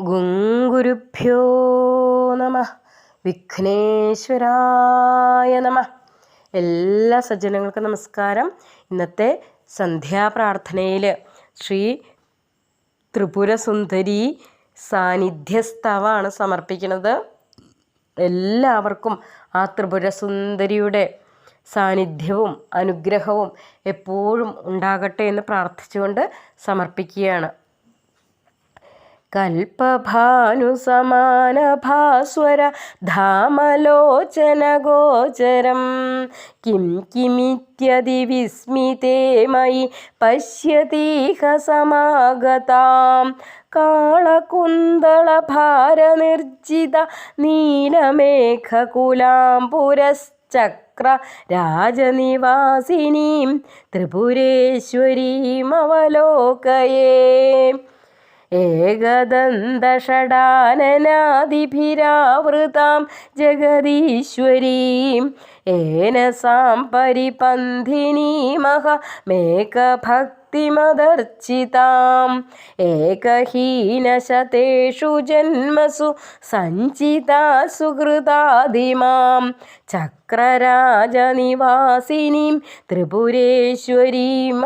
ഗുങ്കുരുഭ്യോ നമ. വിഘ്നേശ്വരായ നമ. എല്ലാ സജ്ജനങ്ങൾക്കും നമസ്കാരം. ഇന്നത്തെ സന്ധ്യാപ്രാർത്ഥനയിൽ ശ്രീ ത്രിപുരസുന്ദരി സാന്നിധ്യസ്തവാണ് സമർപ്പിക്കുന്നത്. എല്ലാവർക്കും ആ ത്രിപുരസുന്ദരിയുടെ സാന്നിധ്യവും അനുഗ്രഹവും എപ്പോഴും ഉണ്ടാകട്ടെ എന്ന് പ്രാർത്ഥിച്ചുകൊണ്ട് സമർപ്പിക്കുകയാണ്. കൽപ്പഭാനുസമാനഭാസ്വര ധാമലോചന ഗോചരം കിം കിമിത്യതി വിസ്മിതേ മയി പശ്യതീഹ സമാഗതാം. കാളകുന്തളഭാരനിർജിത നീലമേഘകുലാം പുരശ്ചക്ര രാജനിവാസിനീം ത്രിപുരേശ്വരീമവലോകയേ ഏകദന്തഷടാനനാദിഭിരാവൃതാം ജഗദീശ്വരീം. ഏനസാം പരിപന്ഥിനീമഹ മേകഭക്തിമദർച്ചിതാം ഏകഹീനശതേഷു ജന്മസു സഞ്ചിതാ സുഹൃതാദിമാം. ചക്രരാജനിവാസിനീം ത്രിപുരേശ്വരീം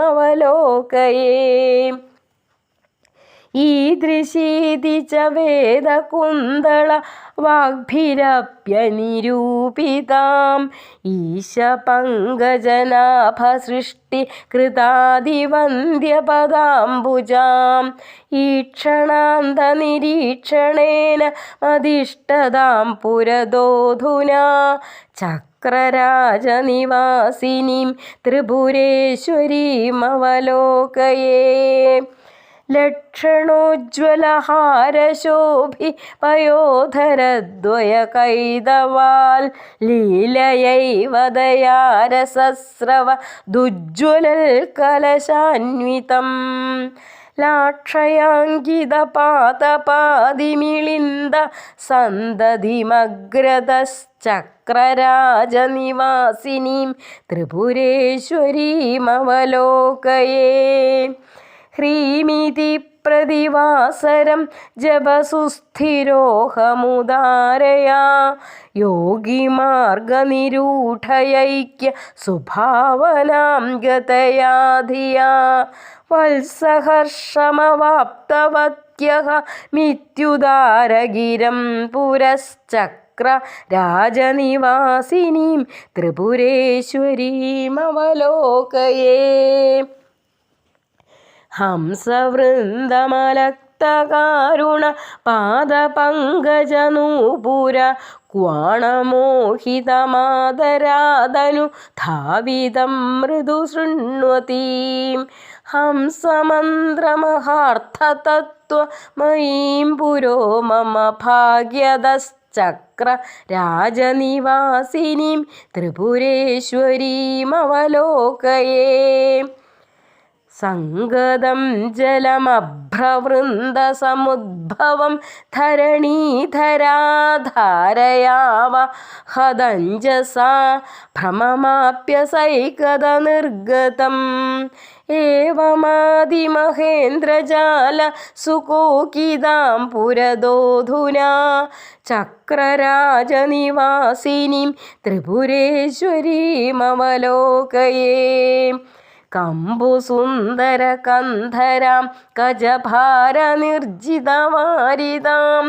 ഈദൃശീതി ച വേദകുന്തള വാഗ്ഭിരപ്യനിരൂപിതാം. ഈശപങ്കജനാഭസൃഷ്ടി കൃതാദിവന്ദ്യപദാംബുജാം ഈക്ഷണാന്തനിരീക്ഷണേന മതിഷ്ടതാം പുരദോധുനാ. ചക്രരാജനിവാസിനിം ത്രിപുരേശ്വരീമവലോകയേ. ലക്ഷണോജ്വലഹാരശോഭി പയോധരദ്വയകൈതവാൽ ലീലയൈവ ദയാരസസ്രവ ദുജ്വലൽകലശാന്വിതം ലാക്ഷയാങ്കിതപാതപാതിമിളിന്ദ സന്തതിമഗ്രതശ്ചക്രരാജനിവാസിനീം ത്രിപുരേശ്വരീമവലോകയേ. ഹ്രീമിതി പ്രതിവാസരം ജപസുസ്ഥിരോഹമുദാരയാ. യോഗിമാർഗനിരൂഢയൈക്യ സുഭാവനാം ഗതയാ ധിയാ വത്സഹർഷമവാപ്തവത്യഹ മിത്യുദാരഗിരം പുരശ്ചക്ര രാജനിവാസിനീം ത്രിപുരേശ്വരീമവലോകയേ. ഹംസവൃന്ദമലക്തകാരുണ പാദപങ്കജനൂപുര ക്വാണമോഹിതമാദരാദനു ധാവിതം മൃദു ശൃണ്വതീം ഹംസമന്ത്രമഹാർത്ഥതത്വമയീം പുരോ മമ ഭാഗ്യതശ്ചക്ര രാജനിവാസിനീം ത്രിപുരേശ്വരീമവലോകയേ. സംഗതം ജലമഭ്രവൃന്ദസമുദ്ഭവം ധരണീധരാധാരയാവ ഹദഞ്ജസാ ഭ്രമമാപ്യസൈകതനിർഗതം ഏവമാദിമഹേന്ദ്രജാല സുകോകിതാം പുരദോധുനാ ചക്രരാജനിവാസിനീം ത്രിപുരേശ്വരീമവലോകയേ. കമ്പുസുന്ദരകന്ധരാം വാരിതാം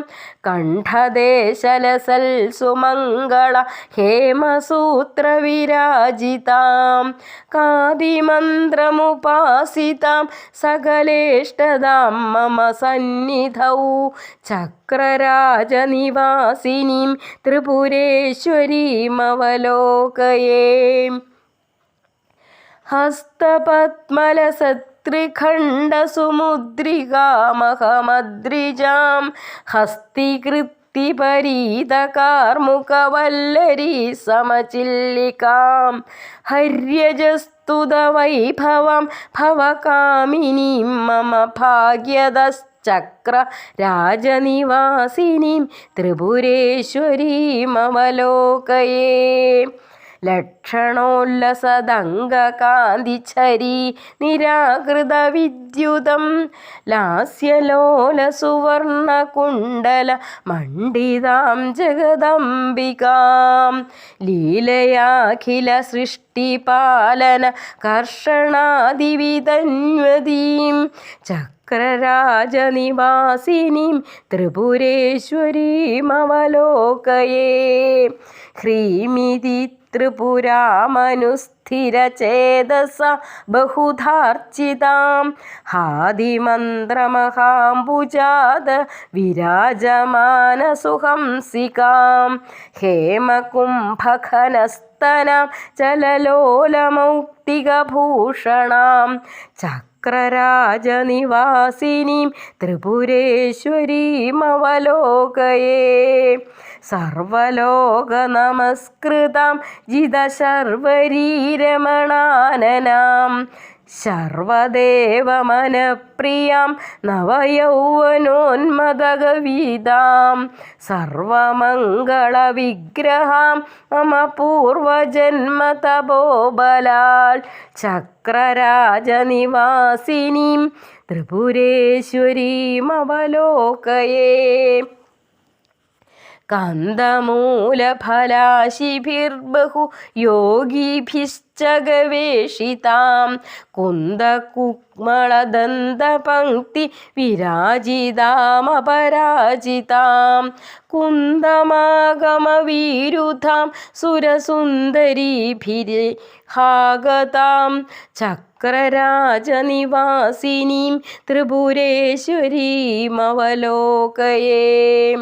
കണ്ഠദേശലസൽ സുമംഗള ഹേമസൂത്ര വിരാജിതാം കാതിമന്ത്രമുപാസിതാം സകലേഷ്ടതാം മമ സന്നിധൗ ചക്രരാജനിവാസിനീം ത്രിപുരേശ്വരീമവലോകയേ ഹസ്തപത്മലസത്രിഖണ്ഡസുമുദ്രികാമഹമദ്രിജാം ഹസ്തികൃത്തിപരീതകാർമുകവല്ലരീ സമചില്ലികാം. ഹര്യജസ്തുതവൈഭവം ഭവകാമിനീം മമ ഭാഗ്യതശ്ചക്ര രാജനിവാസിനീം ത്രിപുരേശ്വരീമവലോകയേ. ലക്ഷണോല്ലസദംഗകാന്തിച്ചരീ സുവർണ കുണ്ടല മണ്ഡിതാം ജഗദംബികാം ലീലയാഖില സൃഷ്ടി സൃഷ്ടിപാലന കർഷണാദിവിതന്വതീം ചക്രരാജനിവാസിനീം ത്രിപുരേശ്വരീമവലോകയേ ഹ്രീമിതി ത്രിപുരാമനുസ്ഥിരചേതസ ബഹുധാർച്ചിതാം. ഹാദിമന്ത്രമഹാംബുജാത വിരാജമാനസുഹംസികാം. ഹേമകുംഭഖനസ്തനാം ചലലോലമൗക്തികഭൂഷണാം. ചക്രരാജനിവാസിനീം ത്രിപുരേശ്വരീമവലോകയേ സർവലോകനമസ്കൃതാം ജിതശർവരീരമണാനനാം. ശർവദേവമനപ്രിയാം നവയൗവനോന്മദഗവീതാം. സർവമംഗളവിഗ്രഹാം മമ പൂർവജന്മതപോബലാൽ ചക്രരാജനിവാസിനീം ത്രിപുരേശ്വരീമവലോകയേ. കന്ദമൂലഫലാശിഭിർബഹു യോഗിഭിശ്ച ഗവേഷിതാം കുന്ദകുക്മളദന്തപങ്ക്തി വിരാജിതാമപരാജിതാം കുന്ദമാഗമവീരുധാം സുരസുന്ദരീഭിരിഹാഗതാം. ചക്രരാജനിവാസിനീം ത്രിപുരേശ്വരീമവലോകയേ.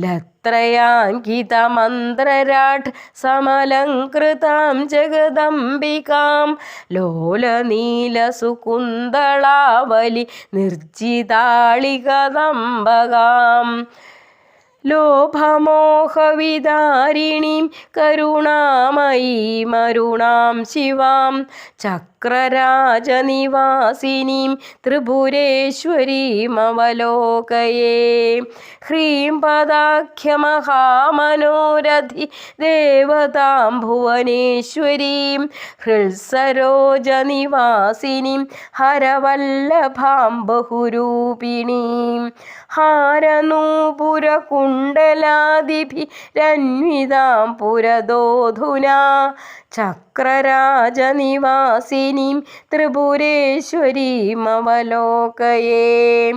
ലത്രയാങ്കിതമന്ത്രരാട്ട് സമലങ്കൃതാം ജഗദംബികാം. ലോലനീലസുകുന്തളാവലി നിർജിതാളികദംബകാം. ലോഭമോഹവിദാരിണീം കരുണാമയീമരുണാം ശിവാം. ചക്രരാജനിവാസിനീം ത്രിപുരേശ്വരീമവലോകയേ ഹ്രീം പദാഖ്യമഹാമനോരഥി ദേവതാം ഭുവനേശ്വരീം ഹൃത്സരോജനിവാസിനീം ഹരവല്ലഭാം ബഹുരൂപിണീം ഹാരനൂപുരകുണ്ടലാദിഭിരന്വിതാം പുരദോധുനാ ചക്രരാജനിവാസിനീം ത്രിപുരേശ്വരീമവലോകയേ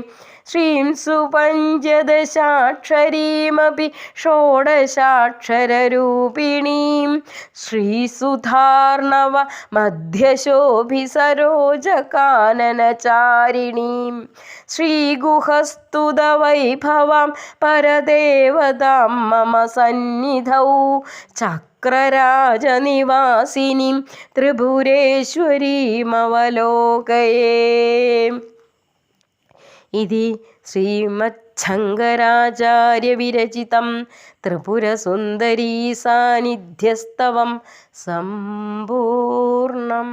ശ്രീം സുപഞ്ചദശാക്ഷരീമപി ഷോഡശാക്ഷരൂപിണീം ശ്രീസുധാർണവ മധ്യശോഭി സരോജകാനനചാരിണീം. ശ്രീഗുഹസ്തുതവൈഭവാം പരദേവതാം മമ സന്നിധൗ വക്രരാജനിവാസിനിം ത്രിപുരേശ്വരീമവലോകയേ ഇതി ശ്രീമച്ഛങ്കരാചാര്യവിരചിതം ത്രിപുരസുന്ദരീസാന്നിധ്യസ്തവം സമ്പൂർണം.